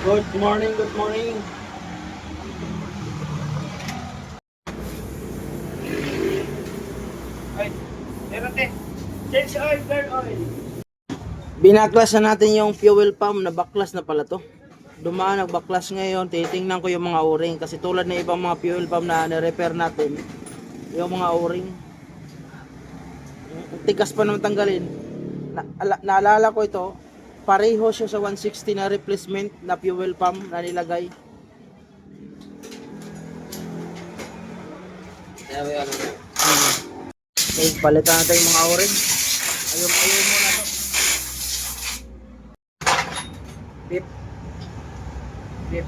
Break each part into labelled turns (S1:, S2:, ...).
S1: Good morning, good morning.
S2: Change oil, burn oil.
S1: Binaklas na natin yung fuel pump na baklas na pala to. Dumaan nagbaklas ngayon, titingnan ko yung mga o-ring kasi tulad ng ibang mga fuel pump na na-repair natin, yung mga o-ring tigas pa naman tanggalin. Na, ala- naalala ko ito, pareho siya sa 160 na replacement na fuel pump na nilagay. Okay, palitan natin yung mga o-ring. Ayun, ayun muna to. Pip. Pip.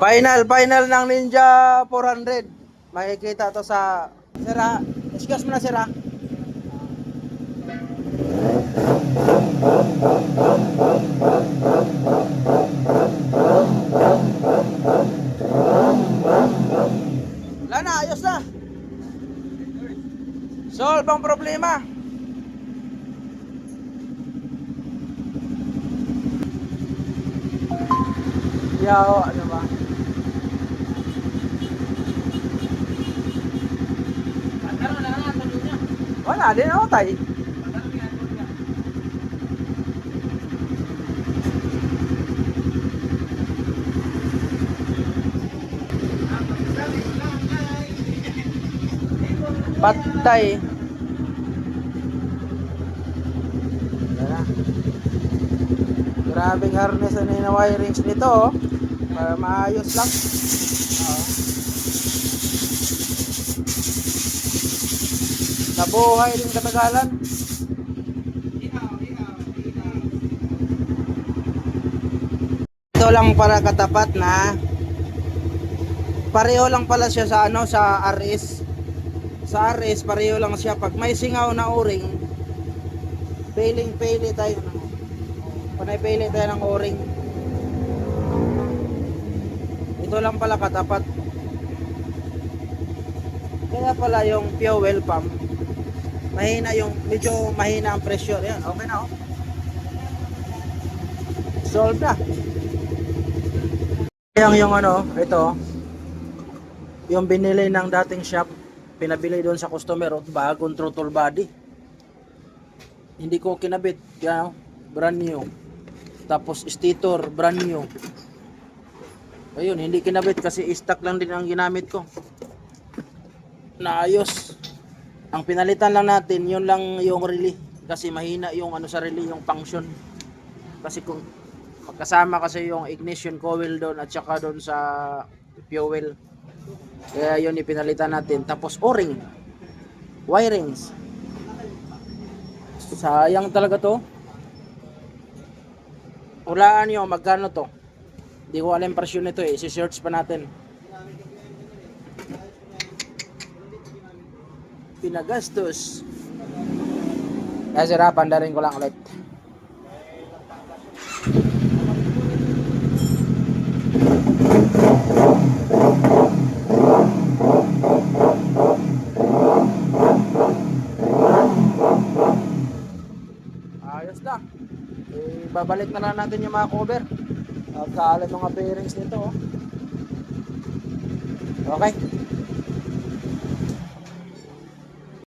S1: Final, final ng Ninja 400. Makikita to sa Sira. Excuse mo na Sira. Wala na, ayos na. Solve ang problema. Yaw, ano ba? Wala, di na ako tayo. Patay. Grabing harness ano yung wirings nito oh. Para maayos lang. Nabuhay din katagalan. Ito lang para katapat na pareho lang pala siya sa ano sa RS sa RS pareho lang siya. Pag may singaw na o-ring pailing paili tayo ng panay paili tayo ng o-ring ito lang pala katapat. Kaya pala yung fuel pump mahina yung medyo mahina ang pressure yan okay na oh. Solve na. Yung yung ano ito yung binili ng dating shop pinabili doon sa customer oh, bagong throttle body. Hindi ko kinabit yan oh, brand new. Tapos stator brand new. Ayun hindi kinabit kasi stock lang din ang ginamit ko. Naayos ang pinalitan lang natin yun lang yung relay kasi mahina yung ano sa relay yung function kasi kung magkasama kasi yung ignition coil doon at saka doon sa fuel kaya yun ipinalitan natin. Tapos o-ring. Wirings. Sayang talaga to. Hulaan nyo magkano to. Hindi ko alam presyo nito eh. Si-search pa natin. Pinagastos. Kaya sira, pandarin ko lang ulit. Ayos na. Eh, babalik na lang natin yung mga cover. At kaalam mga bearings nito. oh. Okay.